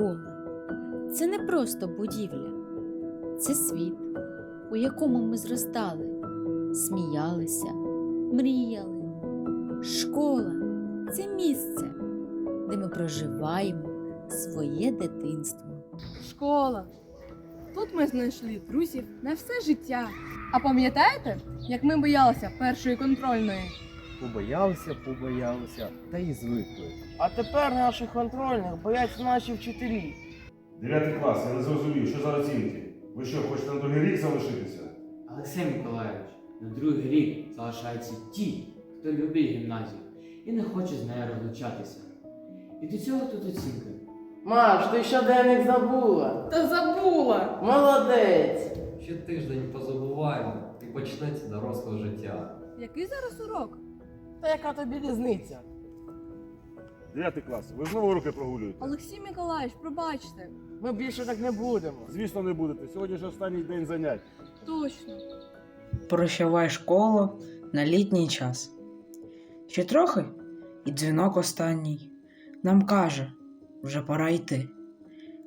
Школа це не просто будівля, це світ, у якому ми зростали, сміялися, мріяли. Школа це місце, де ми проживаємо своє дитинство. Школа. Тут ми знайшли друзів на все життя. А пам'ятаєте, як ми боялися першої контрольної? Побоялися, побоялися, та й звикли. А тепер наших контрольних бояться наші вчителі. Дев'ятий клас, я не зрозумів, що за оцінки? Ви що, хочете на другий рік залишитися? Олексій Миколайович, на другий рік залишаються ті, хто любить гімназію і не хоче з нею розлучатися. І до цього тут оцінки. Маш, ти щоденник забула. Та забула! Молодець. Ще тиждень позабуваємо і почнеться доросле життя. Який зараз урок? Та яка тобі різниця? Дев'ятий клас, ви знову руки прогулюєте? Олексій Миколаївич, пробачте. Ми більше так не будемо. Звісно, не будете. Сьогодні ж останній день занять. Точно. Прощавай школу на літній час. Ще трохи і дзвінок останній. Нам каже, вже пора йти.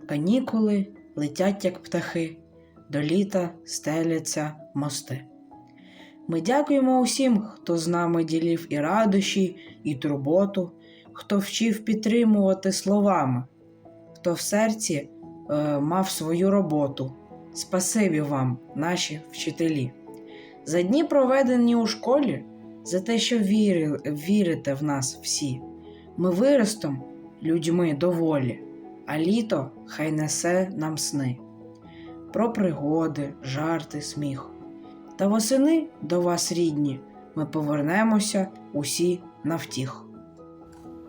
Канікули летять, як птахи, до літа стеляться мости. Ми дякуємо усім, хто з нами ділив і радощі, і турботу, хто вчив підтримувати словами, хто в серці е, мав свою роботу. Спасибі вам, наші вчителі. За дні, проведені у школі, за те, що віри, вірите в нас всі. Ми виростом людьми доволі, а літо хай несе нам сни. Про пригоди, жарти, сміх. Та восени до вас, рідні, ми повернемося усі навтіх.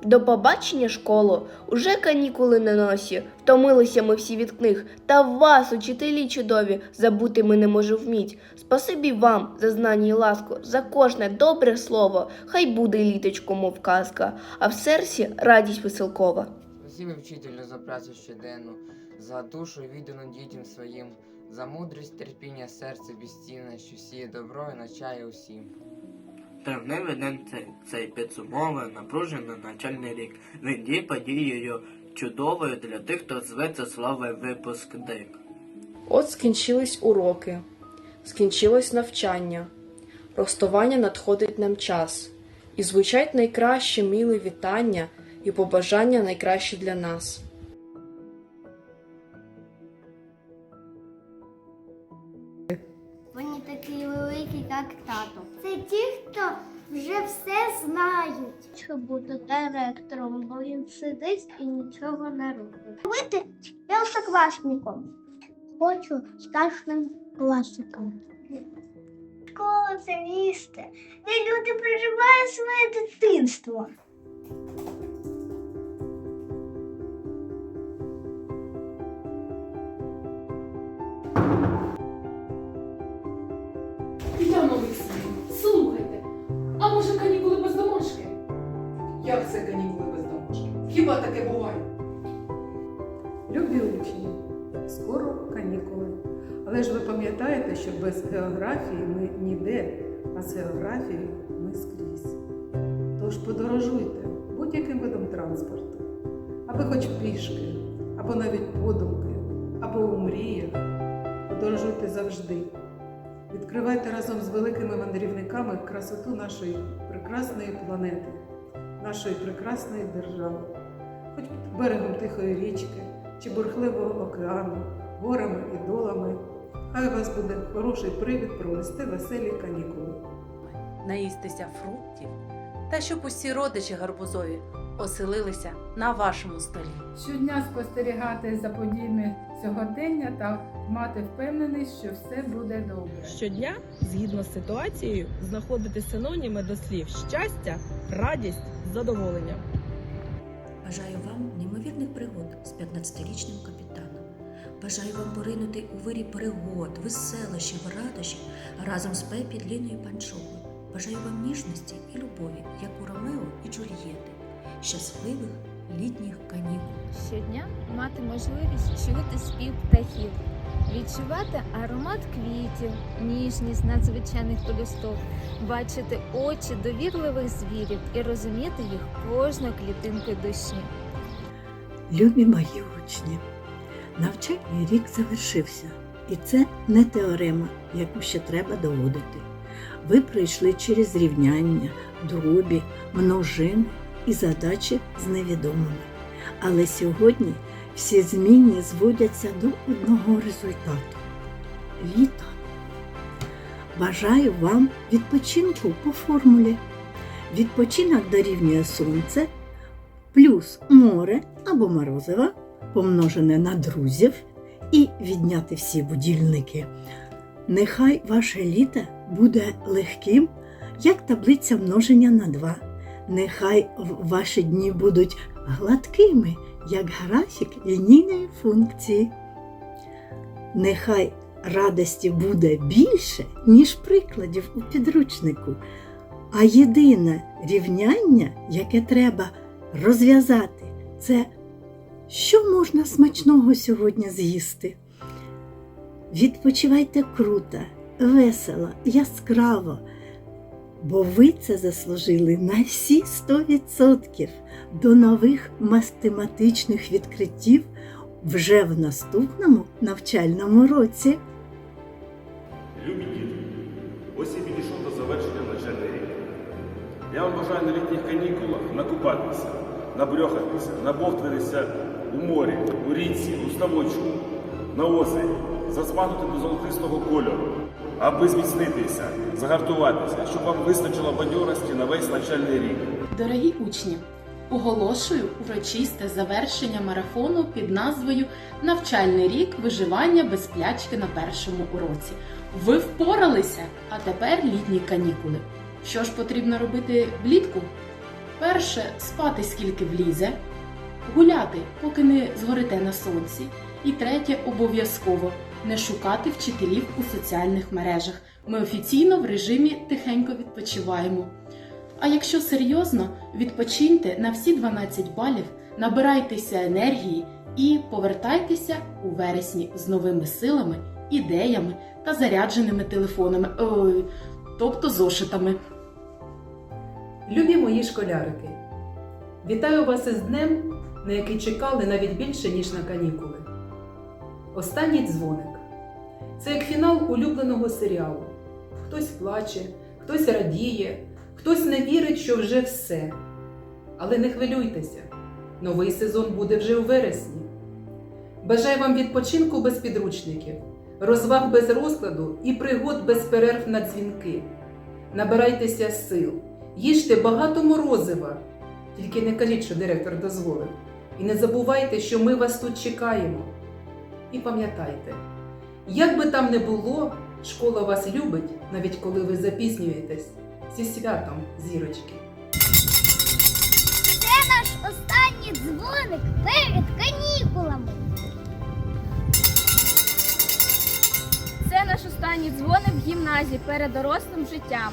До побачення, школо, уже канікули на носі. Втомилися ми всі від книг. Та вас, учителі чудові, забути ми не можу вміть. Спасибі вам за знання і ласку, за кожне добре слово. Хай буде літочко, мов казка, а в серці радість веселкова. Спасибі вчителю за працю щоденну, за душу віддану дітям своїм, за мудрість, терпіння, серце безцінне, що сіє добро і навчає усім. Травневий день цей, цей підсумовує напружений навчальний рік. Він є подією чудовою для тих, хто зветься славою випускник. От скінчились уроки, скінчилось навчання, розставання надходить нам час, і звучать найкраще милі вітання і побажання найкраще для нас. Такі великі, як тато. Це ті, хто вже все знають. Що бути директором, бо він сидить і нічого не робить. Бути першокласником. Хочу старшим класиком. Школа це місце, де люди проживають своє дитинство. Що без географії ми ніде, а з географією ми скрізь. Тож подорожуйте будь-яким видом транспорту, аби хоч пішки, або навіть подумки, або у мріях. Подорожуйте завжди. Відкривайте разом з великими мандрівниками красоту нашої прекрасної планети, нашої прекрасної держави, хоч берегом тихої річки чи бурхливого океану, горами і долами. Хай у вас буде хороший привід провести веселі канікули. наїстися фруктів та щоб усі родичі гарбузові оселилися на вашому столі. Щодня спостерігати за подіями сьогодення та мати впевненість, що все буде добре. Щодня, згідно з ситуацією, знаходити синоніми до слів щастя, радість, задоволення. Бажаю вам неймовірних пригод з 15-річним капітаном. Бажаю вам поринути у вирі пригод, веселощів, радощів разом з Пепі, Ліною і Бажаю вам ніжності і любові, як у Ромео і Джульєти, щасливих літніх канікул. Щодня мати можливість чути спів птахів, відчувати аромат квітів, ніжність надзвичайних полюсток, бачити очі довірливих звірів і розуміти їх кожну клітинку душі. Любі мої учні, навчальний рік завершився, і це не теорема, яку ще треба доводити. Ви пройшли через рівняння, дробі, множини і задачі з невідомими. Але сьогодні всі змінні зводяться до одного результату літо. Бажаю вам відпочинку по формулі. Відпочинок дорівнює сонце плюс море або морозиво, помножене на друзів і відняти всі будильники. Нехай ваше літо буде легким, як таблиця множення на 2. Нехай ваші дні будуть гладкими, як графік лінійної функції. Нехай радості буде більше, ніж прикладів у підручнику, а єдине рівняння, яке треба розв'язати, це що можна смачного сьогодні з'їсти. Відпочивайте круто, весело, яскраво, бо ви це заслужили на всі 100% до нових математичних відкриттів вже в наступному навчальному році. Любі діти, ось і підійшов до завершення навчальний рік. Я вам бажаю на літніх канікулах накупатися, набрьохатися, набовтатися у морі, у річці, у ставочку, на озері, засмагнути до золотистого кольору, аби зміцнитися, загартуватися, щоб вам вистачило бадьорості на весь навчальний рік. Дорогі учні, оголошую урочисте завершення марафону під назвою Навчальний рік виживання без плячки на першому уроці. Ви впоралися, а тепер літні канікули. Що ж потрібно робити влітку? Перше спати скільки влізе, гуляти, поки не згорите на сонці. І третє обов'язково не шукати вчителів у соціальних мережах. Ми офіційно в режимі тихенько відпочиваємо. А якщо серйозно, відпочиньте на всі 12 балів, набирайтеся енергії і повертайтеся у вересні з новими силами, ідеями та зарядженими телефонами, ой, тобто зошитами. Любі мої школярики, вітаю вас із днем, на який чекали навіть більше, ніж на канікули. Останній дзвоник. Це як фінал улюбленого серіалу. Хтось плаче, хтось радіє, хтось не вірить, що вже все. Але не хвилюйтеся, новий сезон буде вже у вересні. Бажаю вам відпочинку без підручників, розваг без розкладу і пригод без перерв на дзвінки. Набирайтеся сил, їжте багато морозива, тільки не кажіть, що директор дозволив. І не забувайте, що ми вас тут чекаємо. І пам'ятайте, як би там не було, школа вас любить, навіть коли ви запізнюєтесь зі святом зірочки. Це наш останній дзвоник перед канікулами. Це наш останній дзвоник в гімназії перед дорослим життям.